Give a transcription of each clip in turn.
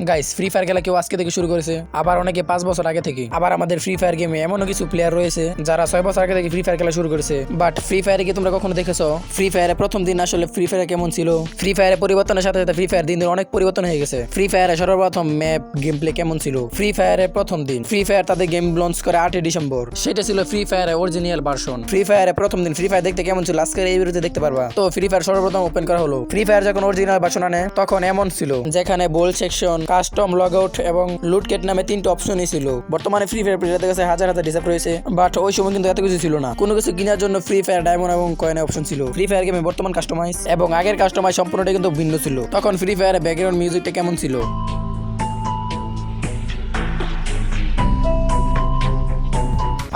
Guys free fire খেলা কেউ আজকে থেকে শুরু করেছে আবার অনেকে পাঁচ বছর আগে থেকে আবার আমাদের ফ্রি ফায়ার গেমে এমনও কিছু প্লেয়ার রয়েছে যারা ছয় বছর আগে থেকে ফ্রি ফায়ার খেলা শুরু করেছে বাট ফ্রি ফায়ারে কি তোমরা কখনো দেখেছ ফ্রি ফায়ারে প্রথম দিন আসলে ফ্রি ফায়ার কেমন ছিল ফ্রি ফায়ারে পরিবর্তনের সাথে সাথে ফ্রি ফায়ার দিন দিন অনেক পরিবর্তন হয়ে গেছে ফ্রি ফায়ারে সর্বপ্রথম ম্যাপ গেম প্লে কেমন ছিল ফ্রি ফায়ারের প্রথম দিন ফ্রি ফায়ার তাদের গেম লঞ্চ করে আটই ডিসেম্বর সেটা ছিল ফ্রি ফায়ারের অরিজিনাল ভার্সন ফ্রি ফায়ারে প্রথম দিন ফ্রি ফায়ার দেখতে কেমন ছিল আজকের এই ভিডিওতে দেখতে পারবা তো ফ্রি ফায়ার সর্বপ্রথম ওপেন করা হলো ফ্রি ফায়ার যখন অরিজিনাল ভার্সন আনে তখন এমন ছিল যেখানে বোল সেকশন কাস্টম লগ আউট এবং লুট কেট নামে তিনটে অপশনই ছিল। বর্তমানে ফ্রি ফায়ার প্লেয়ারদের কাছে হাজার হাজার ডিসাপ রয়েছে বাট ওই সময় কিন্তু এত কিছু ছিল না। কোনো কিছু কেনার জন্য ফ্রি ফায়ার ডায়মন্ড এবং কয়েনের অপশন ছিল। ফ্রি ফায়ার গেমে বর্তমান কাস্টমাইজ এবং আগের কাস্টমাইজ সম্পূর্ণটাই কিন্তু ভিন্ন ছিল। তখন ফ্রি ফায়ারের ব্যাকগ্রাউন্ড মিউজিকটা কেমন ছিল?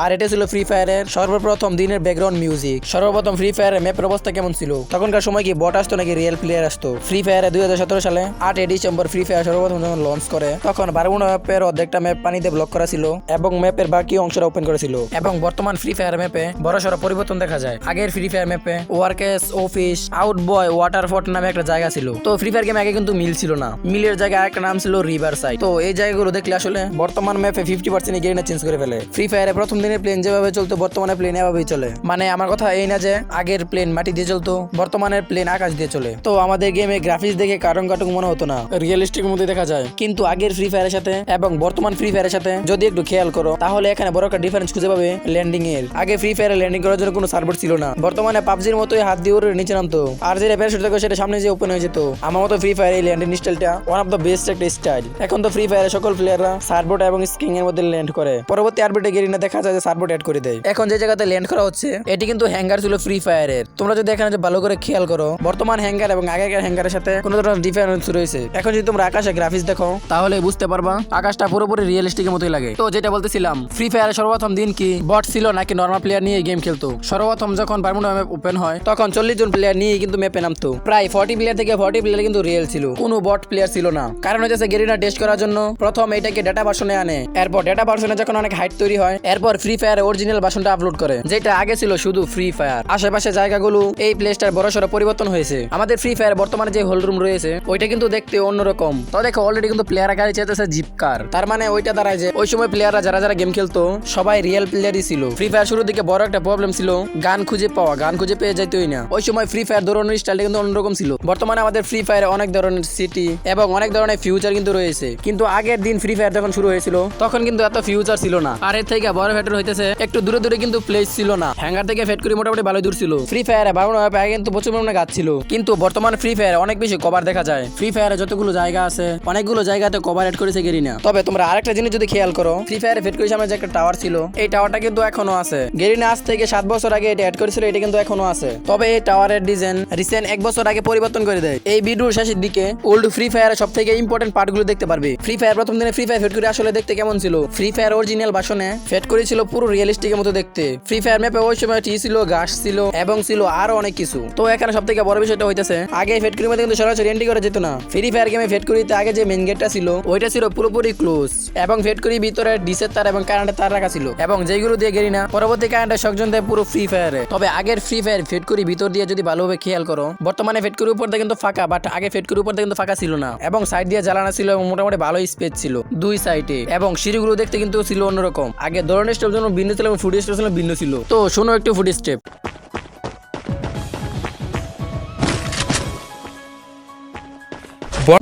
আর এটা ছিল ফ্রি ফায়ারের সর্বপ্রথম দিনের ব্যাকগ্রাউন্ড মিউজিক সর্বপ্রথম ফ্রি ফায়ারের ম্যাপের অবস্থা কেমন ছিল? তখনকার সময় কি বট আসতো নাকি রিয়েল প্লেয়ার আসতো? ফ্রি ফায়ারে দুই হাজার সতেরো সালে আট ডিসেম্বর ফ্রি ফায়ার সর্বপ্রথম যখন লঞ্চ করে, তখন বারগুনা ম্যাপের অর্ধেকটা ম্যাপ পানিতে ব্লক করা ছিল এবং ম্যাপের বাকি অংশটা ওপেন করেছিল এবং বর্তমান ফ্রি ফায়ার ম্যাপে বড় সড়ো পরিবর্তন দেখা যায়। আগের ফ্রি ফায়ার ম্যাপে workers office out boy water ফট নামে একটা জায়গা ছিল। তো ফ্রি ফায়ার গেমে আগে কিন্তু মিল ছিল না। মিলের জায়গায় একটা নাম ছিল রিভার সাইড তো এই জায়গাগুলো দেখলে আসলে বর্তমান ম্যাপে ফিফটি পার্সেন্ট গেরিনা চেঞ্জ করে ফেলে। ফ্রি ফায়ারে প্রথম দিনের প্লেন যেভাবে চলতো বর্তমানে প্লেন এভাবেই চলে। মানে আমার কথা এই না যে আগের প্লেন মাটি দিয়ে চলতো বর্তমানের প্লেন আকাশ দিয়ে চলে। তো আমাদের গেমে গ্রাফিক্স দেখে কারণ কাটুক মনে হতো না। রিয়েলিস্টিক মধ্যে দেখা যায়। কিন্তু আগের ফ্রি ফায়ারের সাথে এবং বর্তমান ফ্রি ফায়ারের সাথে যদি একটু খেয়াল করো তাহলে এখানে বড় একটা ডিফারেন্স খুঁজে পাবে ল্যান্ডিং এর। আগে ফ্রি ফায়ারে ল্যান্ডিং করার জন্য কোনো সার্ভার ছিল না। বর্তমানে পাবজির মতোই হাত দিয়ে ওর নিচে নামতো। আর যেটা প্যারাশুট থাকে সেটা সামনে যে ওপেন হয়ে যেত। আমার মতো ফ্রি ফায়ার এই ল্যান্ডিং স্টাইলটা ওয়ান অফ দ্য বেস্ট একটা স্টাইল এখন তো ফ্রি ফায়ারে সকল প্লেয়াররা সার্বোট এবং স্কিং এর মধ্যে ল্যান্ড করে। পরবর্তী আরবিটে গেরিনা দেখা যায় যে সার্বোট অ্যাড করে দেয়। এখন যে জায়গাতে ল্যান্ড করা হচ্ছে, এটি কিন্তু হ্যাঙ্গার ছিল ফ্রি ফায়ারের তোমরা যদি এখানে ভালো করে খেয়াল করো, বর্তমান হ্যাঙ্গার এবং আগেকার হ্যাঙ্গারের সাথে কোনো ধরনের ডিফারেন্স রয়েছে। এখন যদি তোমরা আকাশে গ্রাফিক্স দেখো, তাহলে বুঝতে পারবা আকাশটা পুরোপুরি রিয়েলিস্টিকের মতোই লাগে। তো যেটা বলতেছিলাম ফ্রি ফায়ারের সর্বপ্রথম দিন কি বট ছিল নাকি নর্মাল প্লেয়ার নিয়ে গেম খেলতো? সর্বপ্রথম যখন বারমুডা ম্যাপ ওপেন হয়, তখন চল্লিশ জন প্লেয়ার নিয়ে কিন্তু ম্যাপে নামতো। প্রায় ফর্টি প্লেয়ার থেকে ফর্টি প্লেয়ার কিন্তু রিয়েল ছিল। কোনো বট প্লেয়ার ছিল না। কারণ হচ্ছে গেরিনা টেস্ট করার জন্য প্রথম এটাকে ডেটা ভার্সনে আনে। এরপর ডেটা ভার্সনে যখন অনেক হাইট তৈরি হয়, এরপর ফ্রি ফায়ার অরিজিনাল ভার্সনটা আপলোড করে, যেটা আগে ছিল শুধু ফ্রি ফায়ার আশেপাশে জায়গাগুলো এই প্লেসটার বড়সড় পরিবর্তন হয়েছে। আমাদের ফ্রি ফায়ার বর্তমানে যে হোল রুম রয়েছে, ওইটা কিন্তু দেখতে অন্যরকম। তো দেখো অলরেডি কিন্তু প্লেয়ার আকারে চেয়েছে জিপ কার তার মানে ওইটা দাঁড়ায় যে, ওই সময় প্লেয়াররা যারা যারা গেম খেলতো, সবাই রিয়েল প্লেয়ারই ছিল। ফ্রি ফায়ার শুরুর দিকে বড় একটা প্রবলেম ছিল, গান খুঁজে পাওয়া, গান খুঁজে পেয়ে যেতই না। ওই সময় ফ্রি ফায়ার ধরনের স্টাইলটা কিন্তু অন্যরকম ছিল। বর্তমানে আমাদের ফ্রি ফায়ারে অনেক ধরনের সিটি এবং অনেক ধরনের ফিউচার কিন্তু রয়েছে। কিন্তু আগের দিন ফ্রি ফায়ার যখন শুরু হয়েছিল, তখন কিন্তু এত ফিউচার ছিল না। আর এর থেকে বড় ফ্যাক্টর হইতেছে, একটু দূরে দূরে কিন্তু প্লেস ছিল না। হ্যাঙ্গার থেকে ফেট করে মোটামুটি ভালো দূর ছিল। ফ্রি ফায়ারে বারো আগে কিন্তু প্রচুর পরিমাণে গাছ ছিল। কিন্তু বর্তমান ফ্রি ফায়ারে অনেক বেশি কভার দেখা যায়। ফ্রি ফায়ারে যতগুলো জায়গা আছে, অনেকগুলো জায়গাতে কভার এড করেছে গেরিনা। তবে তোমরা আরেকটা জিনিস যদি খেয়াল করো ফ্রি ফায়ারে ফেট করে সামনে যে একটা টাওয়ার ছিল, এই টাওয়ারটা কিন্তু এখনও আছে। গেরিনা আজ থেকে সাত বছর আগে এটা অ্যাড করেছিল, এটা কিন্তু এখনও আছে। তবে এই টাওয়ারের ডিজাইন রিসেন্ট এক বছর আগে পরিবর্তন করে দেয়। এই ভিডিওর শেষের দিকে ওল্ড ফ্রি ফায়ারের সব থেকে ইম্পর্টেন্ট পার্টগুলো দেখতে পারবে। ফ্রি ফায়ার প্রথম দিনে ফ্রি ফায়ার ফেট করে আসলে দেখতে কেমন ছিল? ফ্রি ফায়ার অরিজিনাল বাসনে ফেট করেছিল পুরো রিয়েলিস্টিকের মতো দেখতে। ফ্রি ফায়ার ম্যাপে ওই সময় টি ছিল, ঘাস ছিল, এবং ছিল আরও অনেক কিছু। তো এখানে সব থেকে বড় বিষয়টা হইতেছে, আগে ফেট করির মধ্যে কিন্তু সরাসরি এন্ট্রি করা যেত না। ফ্রি ফায়ার গেমে ফেট করিতে আগে যে মেন গেটটা ছিল, ওইটা ছিল পুরোপুরি ক্লোজ এবং ফেট করি ভিতরে ডিসের তার এবং কারেন্টের তার রাখা ছিল। এবং যেগুলো দিয়ে গেলি না, পরবর্তী কারেন্টের সংযোগ দেয় পুরো ফ্রি ফায়ারে তবে আগের ফ্রি ফায়ার ফেট করি ভিতর দিয়ে যদি ভালোভাবে খেয়াল করো, বর্তমানে ফেট করির উপর দিয়ে কিন্তু ফাঁকা বাট আগে ফেট করির উপর দিয়ে কিন্তু ফাঁকা ছিল না। এবং সাইড দিয়ে জ্বালানো ছিল এবং মোটামুটি ভালো স্পেস ছিল দুই সাইডে এবং সিঁড়িগুলো দেখতে কিন্তু ছিল অন্যরকম। আগে ধরনের জন্য ভিন্ন ছিল এবং ফুড স্টেপ ভিন্ন ছিল। তো শোনো একটি ফুড স্টেপ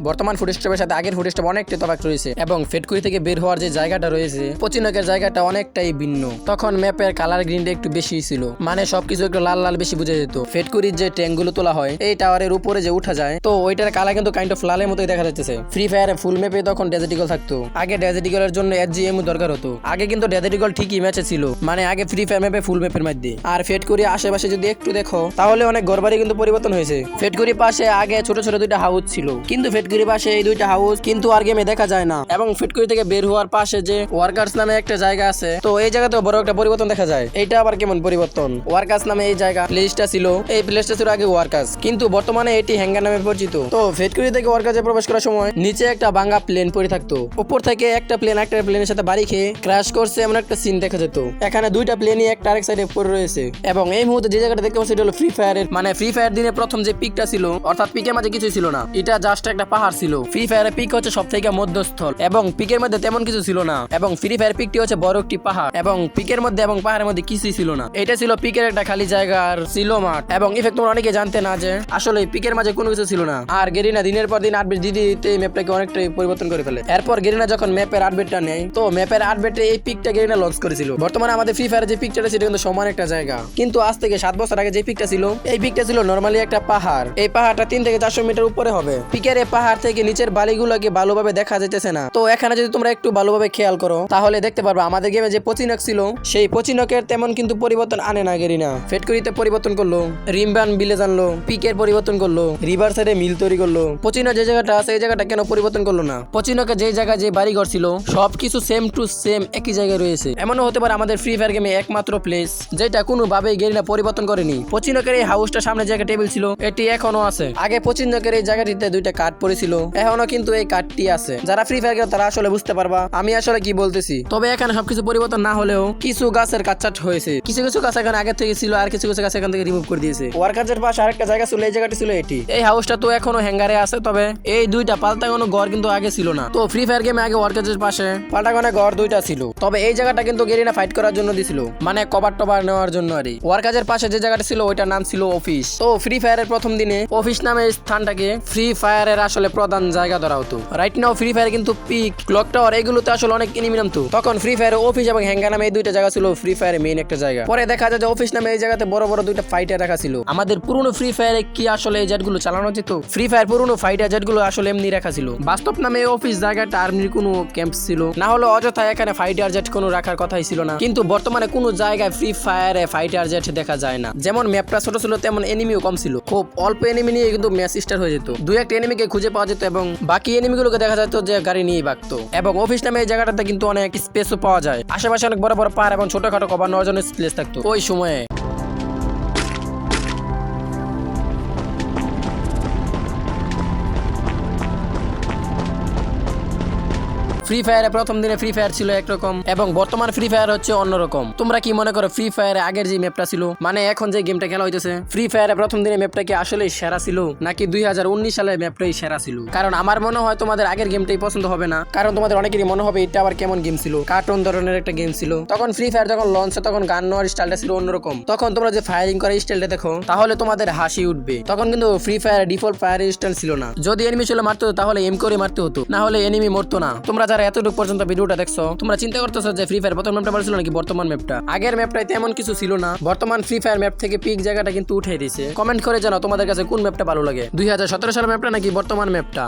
বর্তমান ফুটেস্টেপের সাথে আগের ফুটেস্টেপ অনেকটাই তফাৎ রয়েছে এবং ফেটকুরি থেকে বের হওয়ার যে জায়গাটা রয়েছে, পচিনকের জায়গাটা অনেকটাই ভিন্ন। তখন ম্যাপের কালার গ্রিনটা একটু বেশি ছিল মানে সবকিছু একটু লাল লাল বেশি বুঝে যেত। ফেটকুরির যে ট্যাঙ্কগুলো তোলা হয়, এই টাওয়ারের উপরে যে উঠা যায়, তো ওইটার কালার কিন্তু কাইন্ড অফ লালের মতোই দেখা যাচ্ছে ফ্রি ফায়ারে ফুল ম্যাপে তখন ডেজার্টিকল থাকতো। আগে ডেজার্টিকলের জন্য জি দরকার হতো। আগে কিন্তু ডেজার্টিকল ঠিকই ম্যাচে ছিল মানে আগে ফ্রি ফায়ার ম্যাপে ফুল ম্যাপের মধ্যে। আর ফেটকুরি আশেপাশে যদি একটু দেখো, তাহলে অনেক গড়বাড়ি কিন্তু পরিবর্তন হয়েছে। ফেটকুরি পাশে আগে ছোট ছোট দুইটা হাউস ছিল, কিন্তু ফেটকুরি পাশে এই দুইটা হাউস কিন্তু আর গেমে দেখা যায় না। এবং ফেটকুরি থেকে বের হওয়ার পাশে যে ওয়ার্কার্স নামে একটা জায়গা আছে, তো এই জায়গাতে বড় একটা পরিবর্তন দেখা যায়। এটা আবার কেমন পরিবর্তন? ওয়ার্কার্স নামে এই জায়গা প্লেসটা ছিল, এই প্লেসটা ছিল আগে ওয়ার্কার্স কিন্তু বর্তমানে এটি হ্যাঙ্গার নামে পরিচিত। তো ফেটকুরি থেকে ওয়ার্কার্সে প্রবেশ করার সময় নিচে একটা ভাঙা প্লেন পড়ে থাকতো। উপর থেকে একটা প্লেন একটা প্লেনের সাথে বাড়ি খেয়ে ক্র্যাশ করছে এমন একটা সিন দেখা যেত। এখানে দুইটা প্লেনই একটা আরেক সাইডে পড়ে রয়েছে। এবং এই মুহূর্তে যে জায়গাটা দেখতে পাচ্ছি, এটা হলো ফ্রি ফায়ারের মানে ফ্রি ফায়ার দিনে প্রথম যে পিকটা ছিল, অর্থাৎ পিকের মাঝে কিছুই ছিল না। এটা জাস্ট একটা একটা পাহাড় ছিল। ফ্রি ফায়ারের পিক হচ্ছে সব থেকে মধ্যস্থল এবং পিকের মধ্যে তেমন কিছু ছিল না। এবং ফ্রি ফায়ার পিকটি হচ্ছে বড় একটি পাহাড় এবং পিকের মধ্যে এবং পাহাড়ের মধ্যে কিছুই ছিল না। এটা ছিল পিকের একটা খালি জায়গা আর ছিল মাঠ। এবং ইফেক্ট তোমরা অনেকে জানতে না যে আসলে পিকের মাঝে কোনো কিছু ছিল না। আর গেরিনা দিনের পর দিন আপডেট দিতে এই ম্যাপটাকে অনেকটাই পরিবর্তন করে ফেলে। এরপর গেরিনা যখন ম্যাপের আপডেটটা নেয়, তো ম্যাপের আপডেটে এই পিকটা গেরিনা লঞ্চ করেছিল। বর্তমানে আমাদের ফ্রি ফায়ার যে পিকটা সেটা কিন্তু সমান একটা জায়গা। কিন্তু আজ থেকে সাত বছর আগে যে পিকটা ছিল, এই পিকটা ছিল নর্মালি একটা পাহাড়। এই পাহাড়টা তিন থেকে চারশো মিটার উপরে হবে। পিকের এই পাহাড় থেকে নিচের বালিগুলোকে ভালোভাবে দেখা যেতেছে না। তো এখানে যদি তোমরা একটু ভালোভাবে খেয়াল করো, তাহলে দেখতে পারবে আমাদের গেমে যে পচিনক ছিল, সেই পচিনকের তেমন কিন্তু পরিবর্তন আনে না গেরিনা। ফেটকরিতে পরিবর্তন করল, রিমবান বিলে জানলো, পিকের পরিবর্তন করল, রিভার সাইডে মিল তৈরি করল। পচিনো যে জায়গাটা আছে, এই জায়গাটা কেন পরিবর্তন করল না? পচিনকে যে জায়গায় যে বাড়ি ঘর ছিল, সবকিছু সেম টু সেম একই জায়গায় রয়েছে। এমনও হতে পারে আমাদের ফ্রি ফায়ার গেমে একমাত্র প্লেস যেটা কোনোভাবেই গেরিনা পরিবর্তন করেনি। পচিনকের এই হাউসটা সামনে যে টেবিল ছিল, এটি এখনও আছে। আগে পচিনকের এই জায়গাটিতে দুইটা কাঠ পড়েছিল। এখনও কিন্তু এই কাঠটি আছে। যারা ফ্রি ফায়ার তারা আসলে বুঝতে পারবা। আমি আসলে কি বলতেছি? তবে এখানে সবকিছু পরিবর্তন না হলেও কিছু গাছের কাটছাট হয়েছে। কিছু কিছু গাছ এখানে আগে থেকে ছিল আর কিছু কিছু গাছ এখান থেকে রিমুভ করে দিয়েছে। ওয়ার্কার্সের পাশে আরেকটা জায়গা ছিল, এই জায়গাটি ছিল এটি। এই হাউসটা তো এখনও হ্যাঙ্গারে আছে, তবে এই দুইটা পাল্টাগানো ঘর কিন্তু আগে ছিল না। তো ফ্রি ফায়ার গেমে আগে ওয়ার্কার্সের পাশে পাল্টাগানে ঘর দুইটা ছিল। তবে এই জায়গাটা কিন্তু গেরিনা ফাইট করার জন্য দিছিল। মানে কভার টভার নেওয়ার জন্য আর ওয়ার্কার্সের পাশে যে জায়গাটা ছিল, ওইটার নাম ছিল অফিস তো ফ্রি ফায়ারের প্রথম দিনে অফিস নামে স্থানটাকে ফ্রি ফায়ারের আসলে প্রধান জায়গা ধরা হতো। রাইট নাও ফ্রি ফায়ার কিন্তু পিক ক্লক টাওয়ার এগুলোতে আসলে অনেক এনিমি নামতো। তখন ফ্রি ফায়ার অফিস এবং হ্যাঙ্গা নামে এই দুইটা জায়গা ছিল ফ্রি ফায়ারের মেইন একটা জায়গা। পরে দেখা যায় যে অফিস নামে এই জায়গাতে বড় বড় দুইটা ফাইটার রাখা ছিল। আমাদের পুরনো ফ্রি ফায়ারে কি আসলে এই জেটগুলো চালানো যেত? ফ্রি ফায়ার পুরনো ফাইটার জেটগুলো আসলে এমনি রাখা ছিল। বাস্তব নামে এই অফিস জায়গাটা আর্মির কোনো ক্যাম্প ছিল। না হলে অযথা এখানে ফাইটার জেট কোনো রাখার কথাই ছিল না। কিন্তু বর্তমানে কোনো জায়গায় ফ্রি ফায়ারে ফাইটার জেট দেখা যায় না। যেমন ম্যাপটা ছোট ছিল, তেমন এনিমিও কম ছিল। খুব অল্প এনিমি নিয়ে কিন্তু ম্যাচ স্টার্ট হয়ে যেত। দুই একটা এনিমিকে খুঁজে পাওয়া যেত এবং বাকি এনিমিগুলোকে দেখা যেত যে গাড়ি নিয়ে বাগতো এবং অফিস নামে এই জায়গাটাতে কিন্তু অনেক স্পেসও পাওয়া যায়। আশেপাশে অনেক বড় বড় পার এবং ছোটখাটো কভার নেওয়ার জন্য স্পেস থাকতো। ওই সময়ে ফ্রি ফায়ারে প্রথম দিনে ফ্রি ফায়ার ছিল একরকম এবং বর্তমান ফ্রি ফায়ার হচ্ছে অন্যরকম। তোমরা কি মনে করো ফ্রি ফায়ারে আগের যে ম্যাপটা ছিল? মানে এখন যে গেমটা খেলা হইতেছে? ফ্রি ফায়ারে প্রথম দিনে ম্যাপটা কি আসলে সেরা ছিল? নাকি দুই সালের ম্যাপটাই সেরা ছিল? কারণ আমার মনে হয় তোমাদের আগের গেমটাই পছন্দ হবে না। কারণ তোমাদের অনেকেরই মনে হবে এটা আবার কেমন গেম ছিল? কার্টুন ধরনের একটা গেম ছিল। তখন ফ্রি ফায়ার যখন লঞ্চ তখন গান নেওয়ার স্টাইলটা ছিল অন্যরকম। তখন তোমরা যে ফায়ারিং করার স্টাইলটা দেখো, তাহলে তোমাদের হাসি উঠবে। তখন কিন্তু Free Fire default fire style ছিল না। যদি এনিমি ছিল মারতে হতো তাহলে এম করে মারতে হতো। না হলে এনিমি মরতো না। তোমরা যারা এতটুকু পর্যন্ত ভিডিওটা দেখছ? তোমরা চিন্তা করতেছো যে ফ্রি ফায়ার প্রথম ম্যাপটা ছিল নাকি বর্তমান ম্যাপটা? আগের ম্যাপটাই তেমন কিছু ছিল না। বর্তমান ফ্রি ফায়ার ম্যাপ থেকে পিক জায়গাটা কিন্তু উঠে দিয়েছে। কমেন্ট করে জানাও তোমাদের কাছে কোন ম্যাপটা ভালো লাগে। দুই হাজার সতেরো সালের ম্যাপটা নাকি বর্তমান ম্যাপটা?